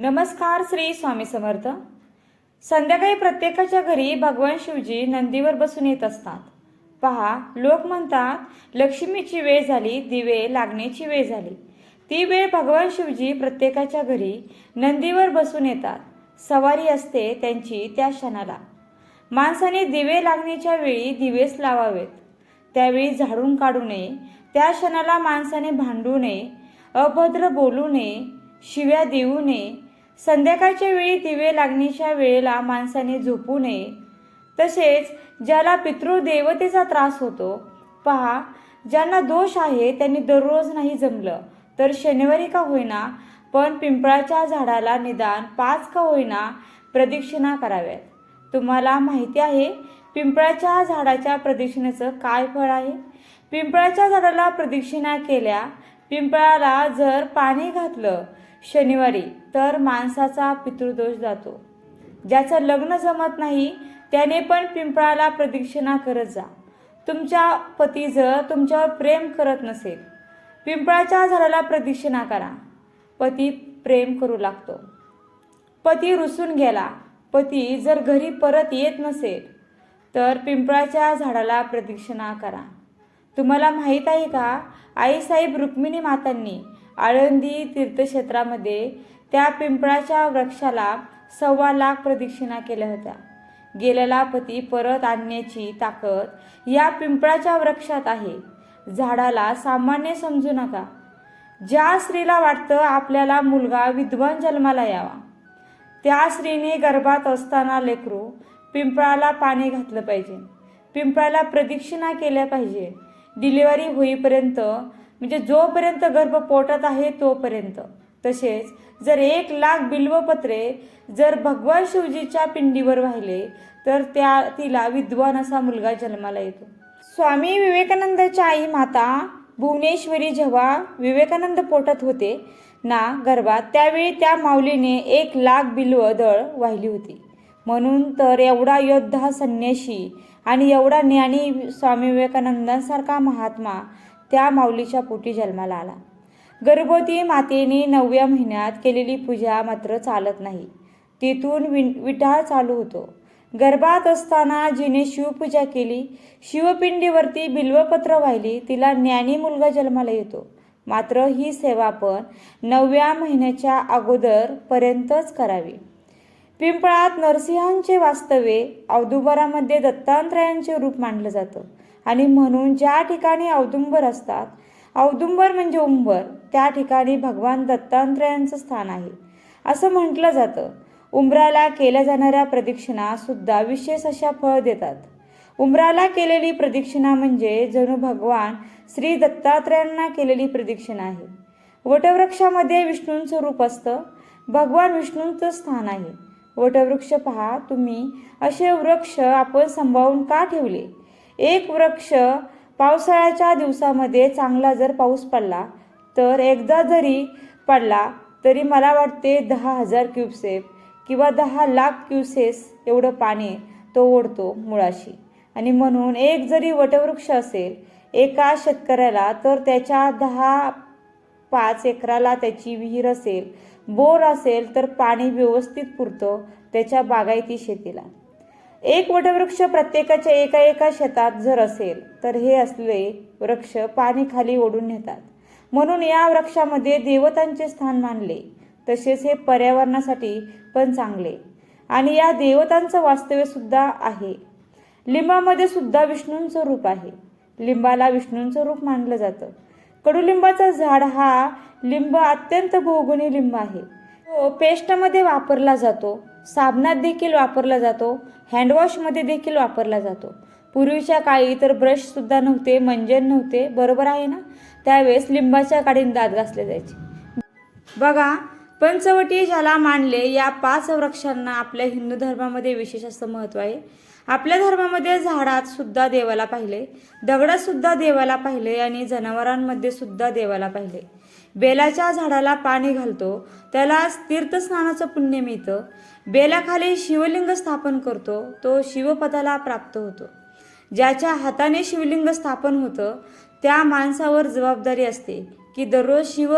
नमस्कार श्री स्वामी समर्थ. संध्याकाळी प्रत्येकाच्या घरी भगवान शिवजी नंदीवर बसून येत असतात. पहा लोक म्हणतात लक्ष्मीची वेळ झाली दिवे लागण्याची वेळ झाली. ती वेळ भगवान शिवजी प्रत्येकाच्या घरी नंदीवर बसून येतात. सवारी असते त्यांची त्या क्षणाला. माणसाने दिवे लागण्याच्या वेळी दिवेच लावावेत. त्यावेळी झाडून काढू नये त्या क्षणाला माणसाने भांडू नये अभद्र बोलू नये शिव्या देऊ नये संध्याकाळच्या वेळी दिवे लागण्याच्या वेळेला माणसाने झोपू नये. तसेच ज्याला पितृदेवतेचा त्रास होतो पहा ज्यांना दोष आहे त्यांनी दररोज नाही जमलं तर शनिवारी का होईना पण पिंपळाच्या झाडाला निदान पाच का होईना प्रदक्षिणा कराव्यात. तुम्हाला माहिती आहे पिंपळाच्या झाडाच्या प्रदक्षिणेचं काय फळ आहे? पिंपळाच्या झाडाला प्रदक्षिणा केल्या पिंपळाला जर पाणी घातलं शनिवारी तर माणसाचा पितृदोष जातो. ज्याचं लग्न जमत नाही त्याने पण पिंपळाला प्रदक्षिणा करत जा. तुमच्या पती जर तुमच्यावर प्रेम करत नसेल. पिंपळाच्या झाडाला प्रदक्षिणा करा. पती प्रेम करू लागतो. पती रुसून गेला. पती जर घरी परत येत नसेल तर पिंपळाच्या झाडाला प्रदक्षिणा करा. तुम्हाला माहीत आहे का? आईसाहेब रुक्मिणी मातांनी आळंदी तीर्थक्षेत्रामध्ये त्या पिंपळाच्या वृक्षाला सव्वा लाख प्रदक्षिणा केल्या होत्या. गेलेला पती परत आणण्याची ताकद या पिंपळाच्या वृक्षात आहे. झाडाला सामान्य समजू नका. ज्या स्त्रीला वाटतं आपल्याला मुलगा विद्वान जन्माला यावा त्या स्त्रीने गर्भात असताना लेकरू पिंपळाला पाणी घातलं पाहिजे. पिंपळाला प्रदक्षिणा केल्या पाहिजे. डिलिव्हरी होईपर्यंत म्हणजे जोपर्यंत गर्भ पोटात आहे तोपर्यंत. तसेच जर एक लाख बिल्वपत्रे जर भगवान शिवजीच्या पिंडीवर वाहिले तर त्या तिला विद्वान असा मुलगा जन्माला येतो. स्वामी विवेकानंदाच्या आई माता भुवनेश्वरी जेव्हा विवेकानंद पोटात होते ना गर्भात त्यावेळी त्या माऊलीने एक लाख बिल्व दळ वाहिली होती. म्हणून तर एवढा योद्धा संन्याशी आणि एवढा ज्ञानी स्वामी विवेकानंदांसारखा महात्मा त्या माऊलीच्या पोटी जन्माला आला. गर्भवती मातेने नवव्या महिन्यात केलेली पूजा मात्र चालत नाही. तिथून वि विटाळ चालू होतो. गर्भात असताना जिने शिवपूजा केली शिवपिंडीवरती बिल्वपत्र वाहिली तिला ज्ञानी मुलगा जन्माला येतो. मात्र ही सेवा पण नवव्या महिन्याच्या अगोदरपर्यंतच करावी. पिंपळात नरसिंहांचे वास्तव्य औदुंबरामध्ये दत्तात्रयांचे रूप मानलं जातं. आणि म्हणून ज्या ठिकाणी औदुंबर असतात औदुंबर म्हणजे उंबर त्या ठिकाणी भगवान दत्तात्रयांचं स्थान आहे. असं म्हटलं जातं. उंबराला केल्या जाणाऱ्या प्रदक्षिणा सुद्धा विशेष अशा फळ देतात. उंबराला केलेली प्रदक्षिणा म्हणजे जणू भगवान श्री दत्तात्रयांना केलेली प्रदक्षिणा आहे. वटवृक्षामध्ये विष्णूंचं रूप असतं. भगवान विष्णूंचं स्थान आहे. वटवृक्ष पहा तुम्ही असे वृक्ष आपण सांभाळून का ठेवले? एक वृक्ष पावसाळ्याच्या दिवसामध्ये चांगला जर पाऊस पडला तर एकदा जरी पडला तरी मला वाटते दहा हजार क्युबसेप किंवा दहा लाख क्युसेस एवढं पाणी तो ओढतो मुळाशी. आणि म्हणून एक जरी वटवृक्ष असेल एका शेतकऱ्याला तर त्याच्या दहा पाच एकराला त्याची विहीर असेल बोर असेल तर पाणी व्यवस्थित पुरतं त्याच्या बागायती शेतीला. एक वटवृक्ष प्रत्येकाच्या एका एका शेतात जर असेल तर हे असले वृक्ष पाणी खाली ओढून नेतात. म्हणून या वृक्षामध्ये देवतांचे स्थान मानले तसेच हे पर्यावरणासाठी पण चांगले. आणि या देवतांचं वास्तव्य सुद्धा आहे. लिंबामध्ये सुद्धा विष्णूंचं रूप आहे. लिंबाला विष्णूंचं रूप मानलं जातं. कडुलिंबाचं झाड हा लिंब अत्यंत बहुगुणी लिंब आहे. तो पेस्टमध्ये वापरला जातो. साबणात देखील वापरला जातो. हँडवॉशमध्ये देखील वापरला जातो. पूर्वीच्या काळी तर ब्रशसुद्धा नव्हते मंजन नव्हते. बरोबर आहे ना? त्यावेळेस लिंबाच्या काडीने दात घासले जायचे. बघा पंचवटी ज्याला मानले या पाच वृक्षांना आपल्या हिंदू धर्मामध्ये विशेष असं महत्त्व आहे. आपल्या धर्मामध्ये झाडात सुद्धा देवाला पाहिले दगडात सुद्धा देवाला पाहिले आणि जनावरांमध्ये सुद्धा देवाला पाहिले. बेलाच्या झाडाला पाणी घालतो. त्याला तीर्थस्नानाचं पुण्य मिळतं. बेलाखाली शिवलिंग स्थापन करतो. तो शिवपदाला प्राप्त होतो. ज्याच्या हाताने शिवलिंग स्थापन होतं त्या माणसावर जबाबदारी असते की दररोज शिव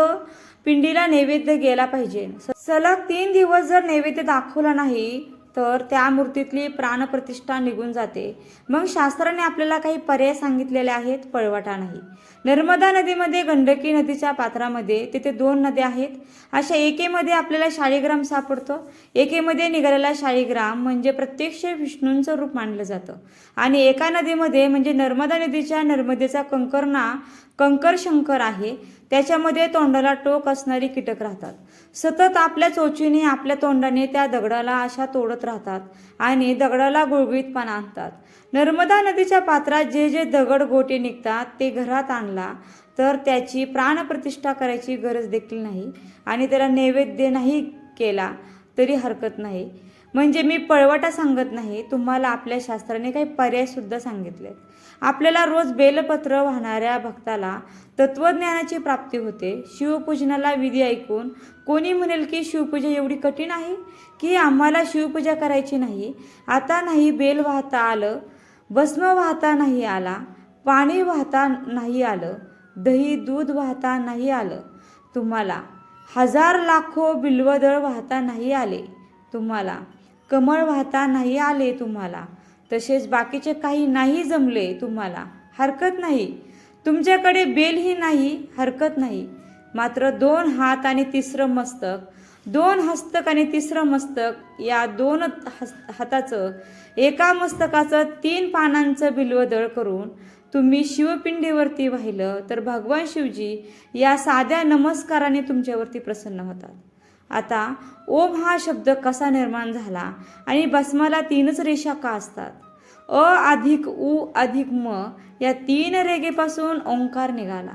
पिंडीला नैवेद्य गेला पाहिजे. सलग तीन दिवस जर नैवेद्य दाखवला नाही तर त्या मूर्तीतली प्राणप्रतिष्ठा निघून जाते. मग शास्त्राने आपल्याला काही पर्याय सांगितलेले आहेत पळवाटा नाही. नर्मदा नदीमध्ये गंडकी नदीच्या पात्रामध्ये तिथे दोन नद्या आहेत. अशा एकेमध्ये आपल्याला शाळीग्राम सापडतो. एकेमध्ये निघालेला शाळीग्राम म्हणजे प्रत्यक्ष विष्णूंचं रूप मानलं जातं. आणि एका नदीमध्ये म्हणजे नर्मदा नदीच्या नर्मदेचा कंकरना कंकर शंकर आहे. त्याच्यामध्ये तोंडाला टोक असणारी कीटक राहतात. सतत आपल्या चोचीने आपल्या तोंडाने त्या दगडाला अशा तोडत राहतात आणि दगडाला गुळगुळीतपणा आणतात. नर्मदा नदीच्या पात्रात जे जे दगड गोटे निघतात ते घरात आणला तर त्याची प्राणप्रतिष्ठा करायची गरज देखील नाही आणि त्याला नैवेद्य नाही केला तरी हरकत नाही. म्हणजे मी पळवाटा सांगत नाही तुम्हाला आपल्या शास्त्राने काही पर्यायसुद्धा सांगितले आपल्याला रोज बेलपत्र वाहणाऱ्या भक्ताला तत्वज्ञानाची प्राप्ती होते. शिवपूजनाला विधी ऐकून कोणी म्हणेल की शिवपूजा एवढी कठीण आहे? की आम्हाला शिवपूजा करायची नाही? आता नाही बेल वाहता आलं भस्म वाहता नाही आला पाणी वाहता नाही आलं दही दूध वाहता नाही आलं. तुम्हाला हजार लाखो बिल्वदळ वाहता नाही आले. तुम्हाला कमळ वाहता नाही आले तुम्हाला. तसेच बाकीचे काही नाही जमले तुम्हाला. हरकत नाही. तुमच्याकडे बेलही नाही हरकत नाही. मात्र दोन हात आणि तिसरं मस्तक दोन हस्तक आणि तिसरं मस्तक या दोन हस हाताचं एका मस्तकाचं तीन पानांचं बिल्वदळ करून तुम्ही शिवपिंडीवरती वाहिलं तर भगवान शिवजी या साध्या नमस्काराने तुमच्यावरती प्रसन्न होतात. आता ओम हा शब्द कसा निर्माण झाला? आणि भस्माला तीनच रेषा का असतात? अ अधिक उ अधिक म या तीन रेगेपासून ओंकार निघाला.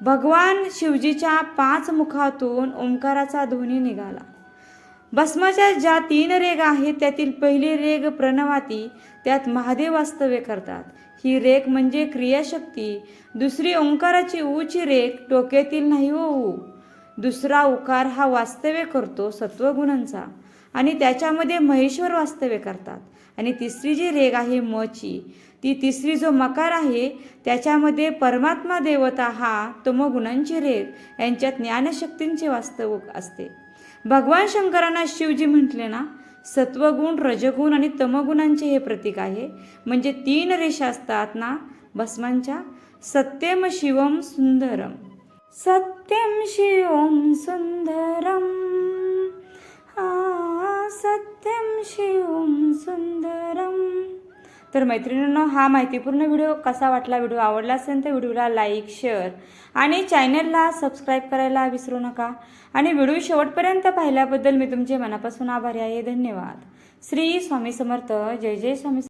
भगवान शिवजीच्या पाच मुखातून ओंकाराचा ध्वनी निघाला. भस्माच्या ज्या तीन रेग आहेत त्यातील पहिली रेग प्रणवाती त्यात महादेव वास्तव्य करतात. ही रेख म्हणजे क्रियाशक्ती. दुसरी ओंकाराची ऊची रेख टोक्यातील नाही हो ऊ. दुसरा उकार हा वास्तव्य करतो सत्वगुणांचा. आणि त्याच्यामध्ये महेश्वर वास्तव्य करतात. आणि तिसरी जी रेग आहे मची ती तिसरी जो मकार आहे त्याच्यामध्ये परमात्मा देवता हा तमगुणांची रेग यांच्यात ज्ञानशक्तींचे वास्तव असते. भगवान शंकरांना शिवजी म्हटले ना सत्वगुण रजगुण आणि तमगुणांचे हे प्रतीक आहे. म्हणजे तीन रेषा असतात ना भस्मांच्या सत्यम शिवम सुंदरम. सत्यम शिवम सुंदरम हा सत्यम शिवम सुंदरम तर मैत्रिणींनो हा माहितीपूर्ण व्हिडिओ कसा वाटला व्हिडिओ आवडला असेल तर व्हिडिओला लाईक शेअर आणि चॅनलला सबस्क्राईब करायला विसरू नका. आणि व्हिडिओ शेवटपर्यंत पाहिल्याबद्दल मी तुमचे मनापासून आभारी आहे. धन्यवाद. श्री स्वामी समर्थ. जय जय स्वामी